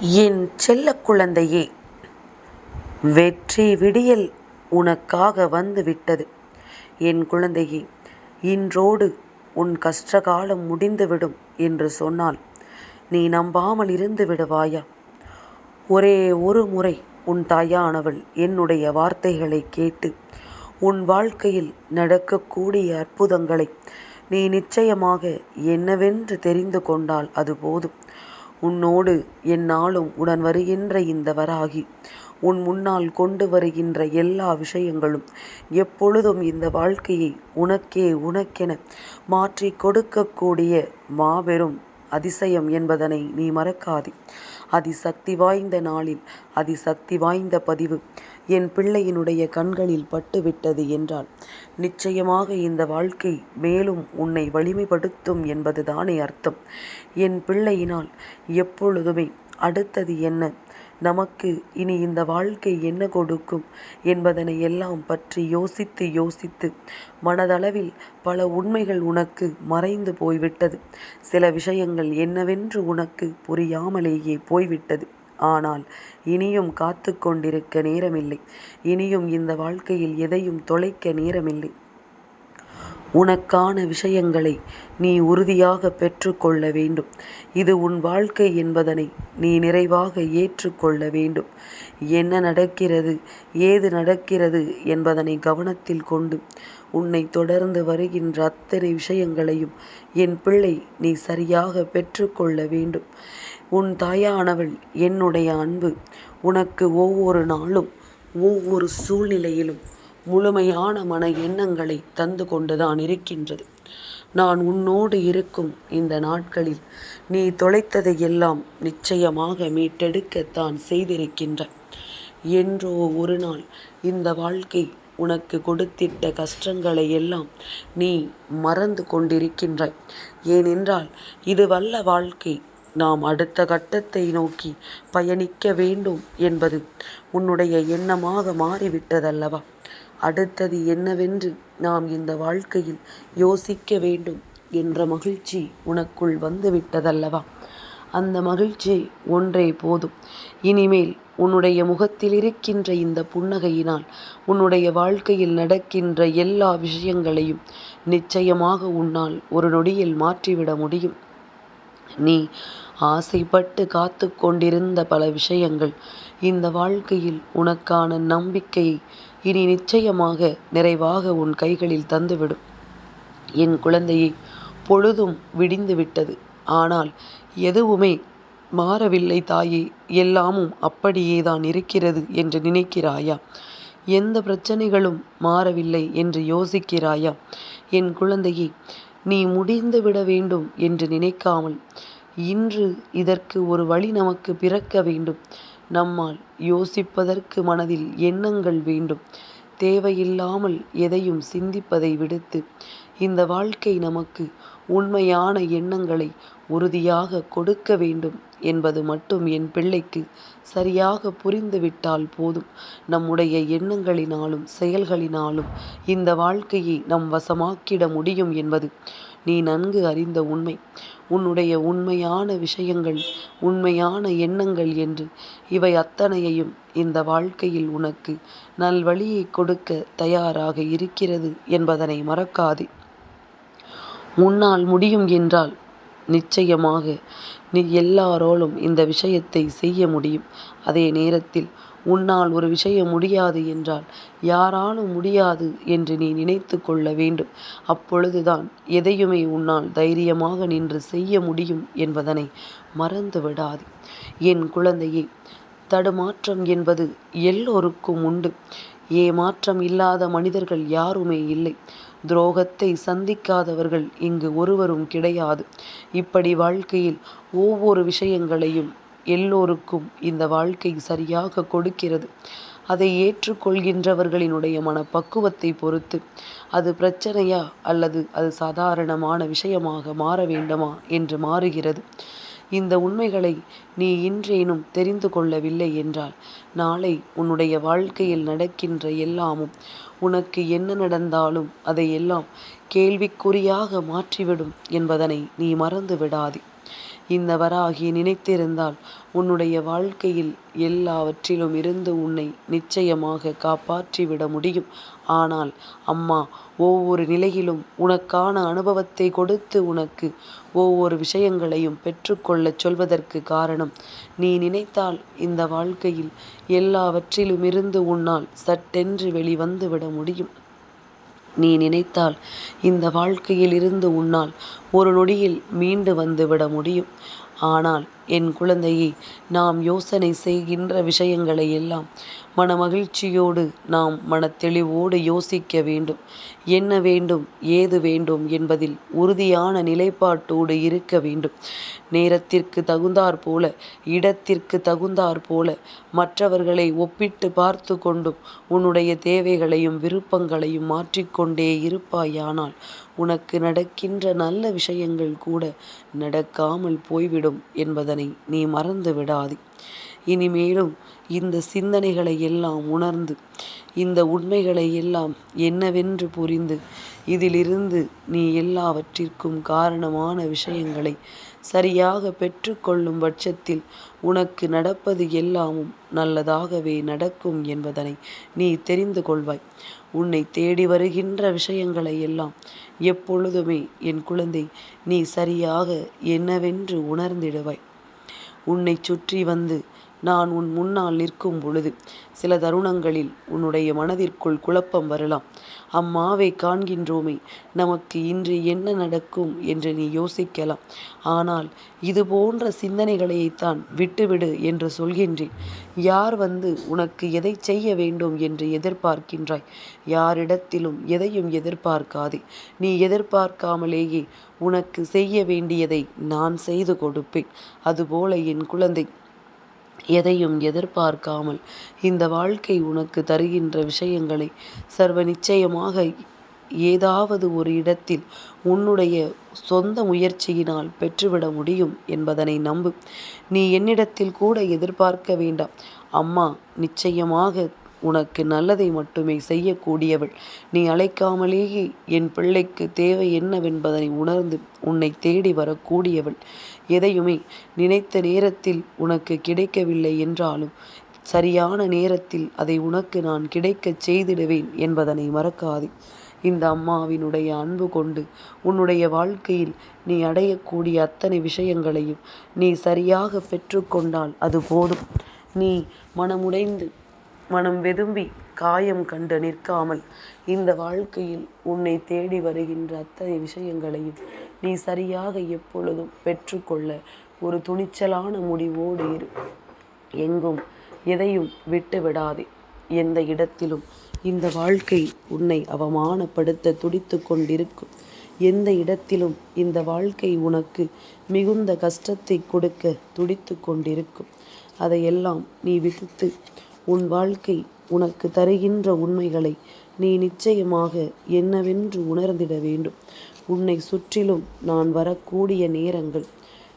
என் செல்ல குழந்தையே வெற்றி விடியல் உனக்காக வந்து விட்டது. என் குழந்தையே இன்றோடு உன் கஷ்டகாலம் முடிந்துவிடும் என்று சொன்னால் நீ நம்பாமல் இருந்து விடுவாயா? ஒரே ஒரு முறை உன் தாயானவள் என்னுடைய வார்த்தைகளை கேட்டு உன் வாழ்க்கையில் நடக்கக்கூடிய அற்புதங்களை நீ நிச்சயமாக என்னவென்று தெரிந்து கொண்டால் அது போதும். உன்னோடு என்னாலும் உடன் வருகின்ற இந்த வராகி. உன் முன்னால் கொண்டு வருகின்ற எல்லா விஷயங்களும் எப்பொழுதும் இந்த வாழ்க்கையை உனக்கே உனக்கென மாற்றி கொடுக்கக்கூடிய மாபெரும் அதிசயம் என்பதனை நீ மறக்காதே. அதிசக்தி வாய்ந்த நாளில் அதிசக்தி வாய்ந்த பதிவு. என் பிள்ளையினுடைய கண்களில் பட்டுவிட்டது என்றால் நிச்சயமாக இந்த வாழ்க்கை மேலும் உன்னை வலிமைப்படுத்தும் என்பதுதானே அர்த்தம். என் பிள்ளையினால் எப்பொழுதுமே அடுத்தது என்ன? நமக்கு இனி இந்த வாழ்க்கை என்ன கொடுக்கும் என்பதனை எல்லாம் பற்றி யோசித்து யோசித்து மனதளவில் பல உண்மைகள் உனக்கு மறைந்து போய்விட்டது. சில விஷயங்கள் என்னவென்று உனக்கு புரியாமலேயே போய்விட்டது. ஆனால் இனியும் காத்து கொண்டிருக்க நேரமில்லை. இனியும் இந்த வாழ்க்கையில் எதையும் தொலைக்க நேரமில்லை. உனக்கான விஷயங்களை நீ உறுதியாக பெற்றுக்கொள்ள வேண்டும். இது உன் வாழ்க்கை என்பதனை நீ நிறைவாக ஏற்றுக்கொள்ள வேண்டும். என்ன நடக்கிறது ஏது நடக்கிறது என்பதனை கவனத்தில் கொண்டு உன்னை தொடர்ந்து வருகின்ற அத்தனை விஷயங்களையும் என் பிள்ளை நீ சரியாக பெற்றுக்கொள்ள வேண்டும். உன் தாயானவள் என்னுடைய அன்பு. உனக்கு ஒவ்வொரு நாளும் ஒவ்வொரு சூழ்நிலையிலும் முழுமையான மன எண்ணங்களை தந்து கொண்டுதான் இருக்கின்றது. நான் உன்னோடு இருக்கும் இந்த நாட்களில் நீ தொலைத்ததை எல்லாம் நிச்சயமாக மீட்டெடுக்கத்தான் செய்திருக்கின்ற. என்றோ ஒரு நாள் இந்த வாழ்க்கை உனக்கு கொடுத்திட்ட கஷ்டங்களை எல்லாம் நீ மறந்து கொண்டிருக்கின்ற ஏனென்றால் இது வல்ல வாழ்க்கை. நாம் அடுத்த கட்டத்தை நோக்கி பயணிக்க வேண்டும் என்பது உன்னுடைய எண்ணமாக மாறிவிட்டதல்லவா? அடுத்தது என்னவென்று நாம் இந்த வாழ்க்கையில் யோசிக்க வேண்டும் என்ற மகிழ்ச்சி உனக்குள் வந்துவிட்டதல்லவா? அந்த மகிழ்ச்சி ஒன்றே போதும். இனிமேல் உன்னுடைய முகத்தில் இருக்கின்ற இந்த புன்னகையினால் உன்னுடைய வாழ்க்கையில் நடக்கின்ற எல்லா விஷயங்களையும் நிச்சயமாக உன்னால் ஒரு நொடியில் மாற்றிவிட முடியும். நீ ஆசைப்பட்டு காத்து கொண்டிருந்த பல விஷயங்கள் இந்த வாழ்க்கையில் உனக்கான நம்பிக்கையை இனி நிச்சயமாக நிறைவாக உன் கைகளில் தந்துவிடும். என் குழந்தையை பொழுதும் விடிந்து விட்டது. ஆனால் எதுவுமே மாறவில்லை தாயே. எல்லாமும் அப்படியே தான் இருக்கிறது என்று நினைக்கிறாயா? எந்த பிரச்சனைகளும் மாறவில்லை என்று யோசிக்கிறாயா? என் குழந்தையை நீ முடிந்து விட வேண்டும் என்று நினைக்காமல் இன்று இதற்கு ஒரு வழி நமக்கு பிறக்க வேண்டும். நம்மால் யோசிப்பதற்கு மனதில் எண்ணங்கள் வேண்டும். தேவையில்லாமல் எதையும் சிந்திப்பதை விடுத்து இந்த வாழ்க்கை நமக்கு உண்மையான எண்ணங்களை உறுதியாக கொடுக்க வேண்டும் என்பது மட்டும் என் பிள்ளைக்கு சரியாக புரிந்துவிட்டால் போதும். நம்முடைய எண்ணங்களினாலும் செயல்களினாலும் இந்த வாழ்க்கையை நம் வசமாக்கிட முடியும் என்பது நீ நன்கு அறிந்த உண்மை. உன்னுடைய உண்மையான விஷயங்கள் உண்மையான எண்ணங்கள் என்று. இவை அத்தனையையும் இந்த வாழ்க்கையில் உனக்கு நல்வழியை கொடுக்க தயாராக இருக்கிறது என்பதனை மறக்காதே. உன்னால் முடியும் என்றால் நிச்சயமாக நீ எல்லாரோலும் இந்த விஷயத்தை செய்ய முடியும். அதே நேரத்தில் உன்னால் ஒரு விஷயம் முடியாது என்றால் யாராலும் முடியாது என்று நீ நினைத்து கொள்ள வேண்டும். அப்பொழுதுதான் எதையுமே உன்னால் தைரியமாக நின்று செய்ய முடியும் என்பதனை மறந்து விடாது. என் குழந்தையே தடுமாற்றம் என்பது எல்லோருக்கும் உண்டு. ஏமாற்றம் இல்லாத மனிதர்கள் யாருமே இல்லை. துரோகத்தை சந்திக்காதவர்கள் இங்கு ஒருவரும் கிடையாது. இப்படி வாழ்க்கையில் ஒவ்வொரு விஷயங்களையும் எல்லோருக்கும் இந்த வாழ்க்கை சரியாக கொடுக்கிறது. அதை ஏற்றுக்கொள்கின்றவர்களினுடைய மனப்பக்குவத்தை பொறுத்து அது பிரச்சனையா அல்லது அது சாதாரணமான விஷயமாக மாற வேண்டுமா என்று மாறுகிறது. இந்த உண்மைகளை நீ இன்றேனும் தெரிந்து கொள்ளவில்லை என்றால் நாளை உன்னுடைய வாழ்க்கையில் நடக்கின்ற எல்லாமும் உனக்கு என்ன நடந்தாலும் அதையெல்லாம் கேள்விக்குறியாக மாற்றிவிடும் என்பதனை நீ மறந்து விடாதே இந்த வராகி நினைத்திருந்தால் உன்னுடைய வாழ்க்கையில் எல்லாவற்றிலும் இருந்து உன்னை நிச்சயமாக காப்பாற்றிவிட முடியும். ஆனால் அம்மா ஒவ்வொரு நிலையிலும் உனக்கான அனுபவத்தை கொடுத்து உனக்கு ஒவ்வொரு விஷயங்களையும் பெற்றுக்கொள்ளச் சொல்வதற்கு காரணம் நீ நினைத்தால் இந்த வாழ்க்கையில் எல்லாவற்றிலுமிருந்து உன்னால் சட்டென்று வெளிவந்துவிட முடியும். நீ நினைத்தால் இந்த வாழ்க்கையில் இருந்து உன்னால் ஒரு நொடியில் மீண்டு வந்துவிட முடியும். ஆனால் என் குழந்தையே நாம் யோசனை செய்கின்ற விஷயங்களை எல்லாம் மனமகிழ்ச்சியோடு நாம் மனத்தெளிவோடு யோசிக்க வேண்டும். என்ன வேண்டும் ஏது வேண்டும் என்பதில் உறுதியான நிலைப்பாட்டோடு இருக்க வேண்டும். நேரத்திற்கு தகுந்தாற் போல இடத்திற்கு தகுந்தாற் போல மற்றவர்களை ஒப்பிட்டு பார்த்து கொண்டும் உன்னுடைய தேவைகளையும் விருப்பங்களையும் மாற்றிக்கொண்டே இருப்பாயானால் உனக்கு நடக்கின்ற நல்ல விஷயங்கள் கூட நடக்காமல் போய்விடும் என்பதன் நீ மறந்து விடாதே. இனிமேலும் இந்த சிந்தனைகளை எல்லாம் உணர்ந்து இந்த உண்மைகளை எல்லாம் என்னவென்று புரிந்து இதிலிருந்து நீ எல்லாவற்றிற்கும் காரணமான விஷயங்களை சரியாக பெற்றுக்கொள்ளும் பட்சத்தில் உனக்கு நடப்பது எல்லாமும் நல்லதாகவே நடக்கும் என்பதனை நீ தெரிந்து கொள்வாய். உன்னை தேடி வருகின்ற விஷயங்களை எல்லாம் எப்பொழுதுமே என் குழந்தை நீ சரியாக என்னவென்று உணர்ந்திடுவாய். உன்னை சுற்றி வந்து நான் உன் முன்னால் நிற்கும் பொழுது சில தருணங்களில் உன்னுடைய மனதிற்குள் குழப்பம் வரலாம். அம்மாவை காண்கின்றோமே நமக்கு இன்று என்ன நடக்கும் என்று நீ யோசிக்கலாம். ஆனால் இது போன்ற சிந்தனைகளைத்தான் விட்டுவிடு என்று சொல்கின்றேன். யார் வந்து உனக்கு எதை செய்ய வேண்டும் என்று எதிர்பார்க்கின்றாய்? யாரிடத்திலும் எதையும் எதிர்பார்க்காதே. நீ எதிர்பார்க்காமலேயே உனக்கு செய்ய வேண்டியதை நான் செய்து கொடுப்பேன். அதுபோல என் குழந்தை எதையும் எதிர்பார்க்காமல் இந்த வாழ்க்கை உனக்கு தருகின்ற விஷயங்களை சர்வ நிச்சயமாக ஏதாவது ஒரு இடத்தில் உன்னுடைய சொந்த முயற்சியினால் பெற்றுவிட முடியும் என்பதனை நம்பு. நீ என்னிடத்தில் கூட எதிர்பார்க்க வேண்டாம். அம்மா நிச்சயமாக உனக்கு நல்லதை மட்டுமே செய்யக்கூடியவள். நீ அழைக்காமலேயே என் பிள்ளைக்கு தேவை என்னவென்பதனை உணர்ந்து உன்னை தேடி வரக்கூடியவள். எதையுமே நினைத்த நேரத்தில் உனக்கு கிடைக்கவில்லை என்றாலும் சரியான நேரத்தில் அதை உனக்கு நான் கிடைக்கச் செய்திடுவேன் என்பதனை மறக்காதே. இந்த அம்மாவினுடைய அன்பு கொண்டு உன்னுடைய வாழ்க்கையில் நீ அடையக்கூடிய அத்தனை விஷயங்களையும் நீ சரியாக பெற்றுக்கொண்டால் அது போதும். நீ மனமுடைந்து மனம் வெதும்பி காயம் கண்டு நிற்காமல் இந்த வாழ்க்கையில் உன்னை தேடி வருகின்ற அத்தனை விஷயங்களையும் நீ சரியாக எப்பொழுதும் பெற்றுக்கொள்ள ஒரு துணிச்சலான முடிவோடு இரு. எங்கும் எதையும் விட்டு விடாதே எந்த இடத்திலும் இந்த வாழ்க்கை உன்னை அவமானப்படுத்த துடித்து கொண்டிருக்கும். எந்த இடத்திலும் இந்த வாழ்க்கை உனக்கு மிகுந்த கஷ்டத்தை கொடுக்க துடித்து கொண்டிருக்கும். அதையெல்லாம் நீ விடுத்து உன் வாழ்க்கை உனக்கு தருகின்ற உண்மைகளை நீ நிச்சயமாக என்னவென்று உணர்ந்திட வேண்டும். உன்னை சுற்றிலும் நான் வரக்கூடிய நேரங்கள்.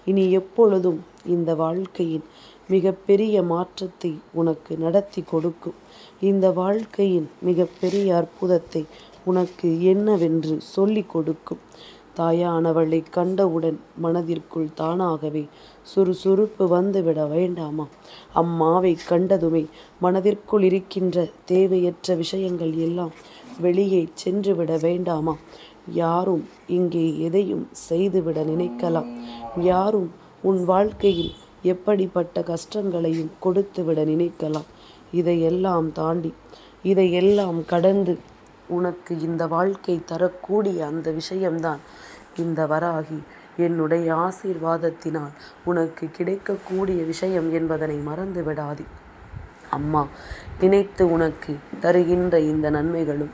இனி எப்பொழுதும் இந்த வாழ்க்கையின் மிகப்பெரிய மாற்றத்தை உனக்கு நடத்தி கொடுக்கும். இந்த வாழ்க்கையின் மிகப்பெரிய அற்புதத்தை உனக்கு என்னவென்று சொல்லிக் கொடுக்கும். தாயானவளை கண்டவுடன் மனதிற்குள் தானாகவே சுறுசுறுப்பு வந்துவிட வேண்டாமா? அம்மாவை கண்டதுமே மனதிற்குள் இருக்கின்ற தேவையற்ற விஷயங்கள் எல்லாம் வெளியே சென்றுவிட வேண்டாமா? யாரும் இங்கே எதையும் செய்துவிட நினைக்கலாம். யாரும் உன் வாழ்க்கையில் எப்படிப்பட்ட கஷ்டங்களையும் கொடுத்துவிட நினைக்கலாம். இதையெல்லாம் தாண்டி இதையெல்லாம் கடந்து உனக்கு இந்த வாழ்க்கை தரக்கூடிய அந்த விஷயம்தான் இந்த வராகி. என்னுடைய ஆசீர்வாதத்தினால் உனக்கு கிடைக்கக்கூடிய விஷயம் என்பதனை மறந்து விடாதே அம்மா நினைத்து உனக்கு தருகின்ற இந்த நன்மைகளும்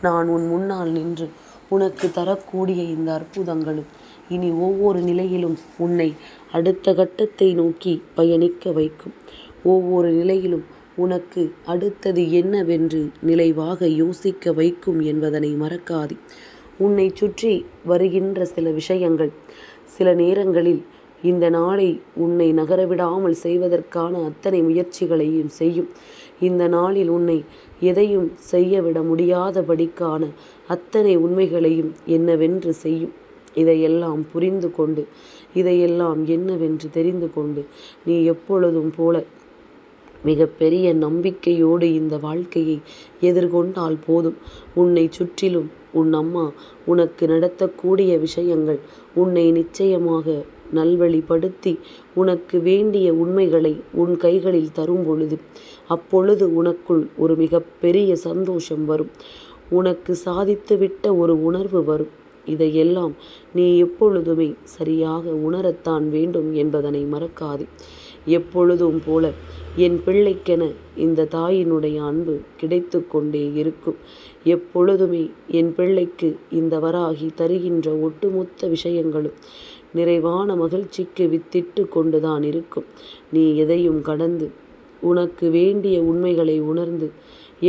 நான் உன் முன்னால் நின்று உனக்கு தரக்கூடிய இந்த அற்புதங்களும் இனி ஒவ்வொரு நிலையிலும் உன்னை அடுத்த கட்டத்தை நோக்கி பயணிக்க வைக்கும். ஒவ்வொரு நிலையிலும் உனக்கு அடுத்தது என்னவென்று நிலைவாக யோசிக்க வைக்கும் என்பதனை மறக்காதே. உன்னை சுற்றி வருகின்ற சில விஷயங்கள் சில நேரங்களில் இந்த நாளை உன்னை நகரவிடாமல் செய்வதற்கான அத்தனை முயற்சிகளையும் செய்யும். இந்த நாளில் உன்னை எதையும் செய்யவிட முடியாதபடிக்கான அத்தனை உண்மைகளையும் என்னவென்று செய்யும். இதையெல்லாம் புரிந்து கொண்டு இதையெல்லாம் என்னவென்று தெரிந்து கொண்டு நீ எப்பொழுதும் போல மிகப்பெரிய நம்பிக்கையோடு இந்த வாழ்க்கையை எதிர்கொண்டால் போதும். உன்னை சுற்றிலும் உன் அம்மா உனக்கு நடத்தக்கூடிய விஷயங்கள் உன்னை நிச்சயமாக நல்வழிப்படுத்தி உனக்கு வேண்டிய உண்மைகளை உன் கைகளில் தரும் பொழுது அப்பொழுது உனக்குள் ஒரு மிகப்பெரிய சந்தோஷம் வரும். உனக்கு சாதித்துவிட்ட ஒரு உணர்வு வரும். இதையெல்லாம் நீ எப்பொழுதுமே சரியாக உணரத்தான் வேண்டும் என்பதனை மறக்காதே. எப்பொழுதும் போல என் பிள்ளைக்கென இந்த தாயினுடைய அன்பு கிடைத்து கொண்டே இருக்கும். எப்பொழுதுமே என் பிள்ளைக்கு இந்த வராகி தருகின்ற ஒட்டுமொத்த விஷயங்களும் நிறைவான மகிழ்ச்சிக்கு வித்திட்டு கொண்டுதான் இருக்கும். நீ எதையும் கடந்து உனக்கு வேண்டிய உண்மைகளை உணர்ந்து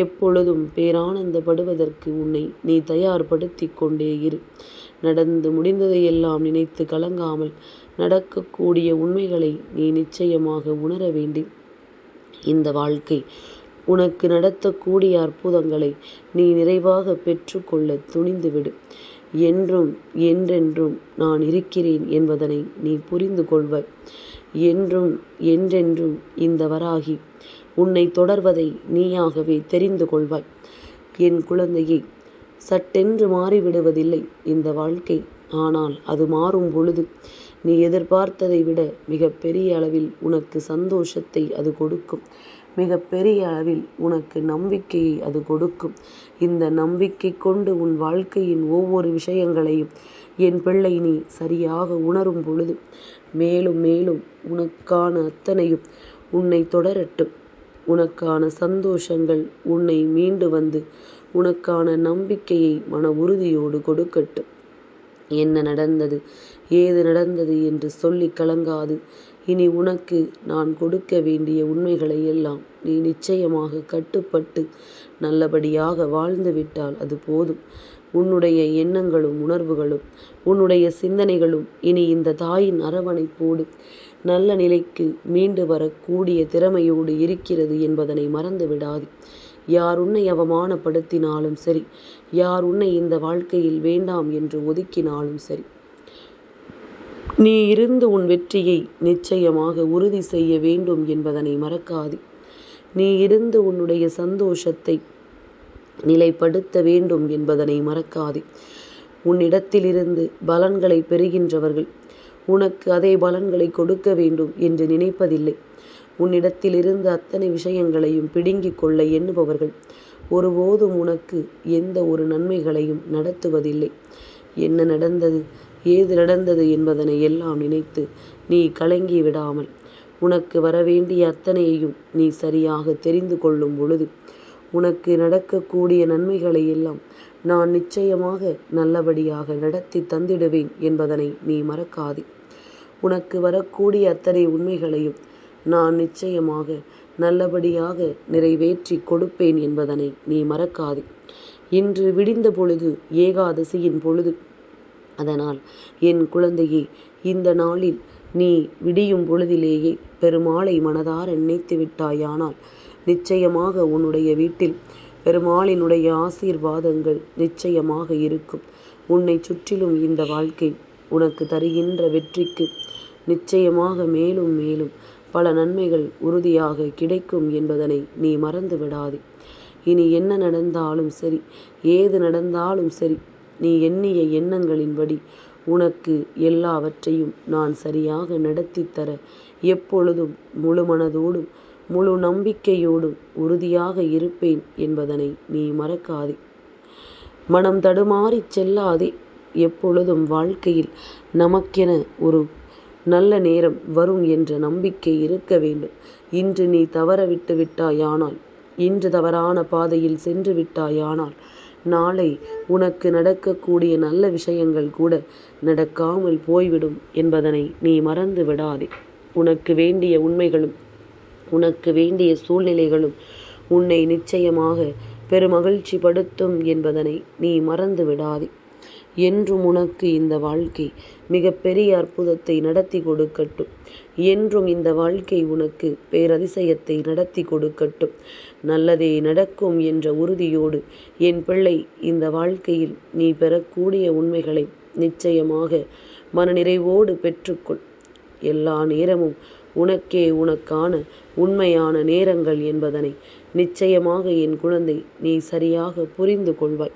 எப்பொழுதும் பேரானந்தப்படுவதற்கு உன்னை நீ தயார்படுத்தி கொண்டே இரு. நடந்து முடிந்ததையெல்லாம் நினைத்து கலங்காமல் நடக்கக்கூடிய உண்மைகளை நீ நிச்சயமாக உணர வேண்டி இந்த வாழ்க்கை உனக்கு நடத்தக்கூடிய அற்புதங்களை நீ நிறைவாக பெற்றுக்கொள்ள துணிந்துவிடு. என்றும் என்றென்றும் நான் இருக்கிறேன் என்பதனை நீ புரிந்து கொள்வாய். என்றும் என்றென்றும் இந்த வராகி உன்னை தொடர்வதை நீயாகவே தெரிந்து கொள்வாய். என் குழந்தையை சட்டென்று மாறிவிடுவதில்லை இந்த வாழ்க்கை. ஆனால் அது மாறும் பொழுது நீ எதிர்பார்த்ததை விட மிகப்பெரிய அளவில் உனக்கு சந்தோஷத்தை அது கொடுக்கும். மிகப்பெரிய அளவில் உனக்கு நம்பிக்கையை அது கொடுக்கும். இந்த நம்பிக்கை கொண்டு உன் வாழ்க்கையின் ஒவ்வொரு விஷயங்களையும் என் பிள்ளை நீ சரியாக உணரும் பொழுது மேலும் மேலும் உனக்கான அத்தனையும் உன்னை தொடரட்டும். உனக்கான சந்தோஷங்கள் உன்னை மீண்டு வந்து உனக்கான நம்பிக்கையை மன உறுதியோடு கொடுக்கட்டும். என்ன நடந்தது? ஏது நடந்தது என்று சொல்லி கலங்காது. இனி உனக்கு நான் கொடுக்க வேண்டிய உண்மைகளை எல்லாம் நீ நிச்சயமாக கட்டுப்பட்டு நல்லபடியாக வாழ்ந்து விட்டால் அது போதும். உன்னுடைய எண்ணங்களும் உணர்வுகளும் உன்னுடைய சிந்தனைகளும் இனி இந்த தாயின் அரவணைப்போடு நல்ல நிலைக்கு மீண்டு வரக்கூடிய திறமையோடு இருக்கிறது என்பதனை மறந்து விடாது யார் உன்னை அவமானப்படுத்தினாலும் சரி யார் உன்னை இந்த வாழ்க்கையில் வேண்டாம் என்று ஒதுக்கினாலும் சரி. நீ இருந்து உன் வெற்றியை நிச்சயமாக உறுதி செய்ய வேண்டும் என்பதனை மறக்காது. நீ இருந்து உன்னுடைய சந்தோஷத்தை நிலைப்படுத்த வேண்டும் என்பதனை மறக்காது. உன்னிடத்திலிருந்து பலன்களை பெறுகின்றவர்கள் உனக்கு அதே பலன்களை கொடுக்க வேண்டும் என்று நினைப்பதில்லை. உன்னிடத்திலிருந்து அத்தனை விஷயங்களையும் பிடுங்கிக் கொள்ள எண்ணுபவர்கள் ஒருபோதும் உனக்கு எந்த ஒரு நன்மைகளையும் நடத்துவதில்லை. என்ன நடந்தது? ஏது நடந்தது என்பதனை எல்லாம் நினைத்து நீ கலங்கி விடாமல் உனக்கு வரவேண்டிய அத்தனையையும் நீ சரியாக தெரிந்து கொள்ளும் பொழுது உனக்கு நடக்கக்கூடிய நன்மைகளை எல்லாம் நான் நிச்சயமாக நல்லபடியாக நடத்தி தந்திடுவேன் என்பதனை நீ மறக்காதே. உனக்கு வரக்கூடிய அத்தனை உண்மைகளையும் நான் நிச்சயமாக நல்லபடியாக நிறைவேற்றி கொடுப்பேன் என்பதனை நீ மறக்காதே. இன்று விடிந்த பொழுது ஏகாதசியின் பொழுது. அதனால் என் குழந்தையே இந்த நாளில் நீ விடியும் பொழுதிலேயே பெருமாளை மனதார நினைத்து விட்டாயானால் நிச்சயமாக உன்னுடைய வீட்டில் பெருமாளினுடைய ஆசீர்வாதங்கள் நிச்சயமாக இருக்கும். உன்னை சுற்றிலும் இந்த வாழ்க்கை உனக்கு தருகின்ற வெற்றிக்கு நிச்சயமாக மேலும் மேலும் பல நன்மைகள் உறுதியாக கிடைக்கும் என்பதனை நீ மறந்து விடாதே இனி என்ன நடந்தாலும் சரி ஏது நடந்தாலும் சரி நீ எண்ணிய எண்ணங்களின்படி உனக்கு எல்லாவற்றையும் நான் சரியாக நடத்தி தர எப்பொழுதும் முழு மனதோடும் முழு நம்பிக்கையோடும் உறுதியாக இருப்பேன் என்பதனை நீ மறக்காதே. மனம் தடுமாறிச் செல்லாதே. எப்பொழுதும் வாழ்க்கையில் நமக்கென ஒரு நல்ல நேரம் வரும் என்ற நம்பிக்கை இருக்க வேண்டும். இன்று நீ தவற விட்டு விட்டாயானால் இன்று தவறான பாதையில் சென்று விட்டாயானால் நாளை உனக்கு நடக்கக்கூடிய நல்ல விஷயங்கள் கூட நடக்காமல் போய்விடும் என்பதனை நீ மறந்து விடாதே. உனக்கு வேண்டிய உண்மைகளும் உனக்கு வேண்டிய சூழ்நிலைகளும் உன்னை நிச்சயமாக பெருமகிழ்ச்சி படுத்தும் என்பதனை நீ மறந்து விடாதே. என்றும் உனக்கு இந்த வாழ்க்கை மிகப்பெரிய அற்புதத்தை நடத்தி கொடுக்கட்டும். என்றும் இந்த வாழ்க்கை உனக்கு பேரதிசயத்தை நடத்தி கொடுக்கட்டும். நல்லதே நடக்கும் என்ற உறுதியோடு என் பிள்ளை இந்த வாழ்க்கையில் நீ பெறக்கூடிய உண்மைகளை நிச்சயமாக மனநிறைவோடு பெற்றுக்கொள். எல்லா நேரமும் உனக்கே உனக்கான உண்மையான நேரங்கள் என்பதனை நிச்சயமாக என் குழந்தை நீ சரியாக புரிந்து கொள்வாய்.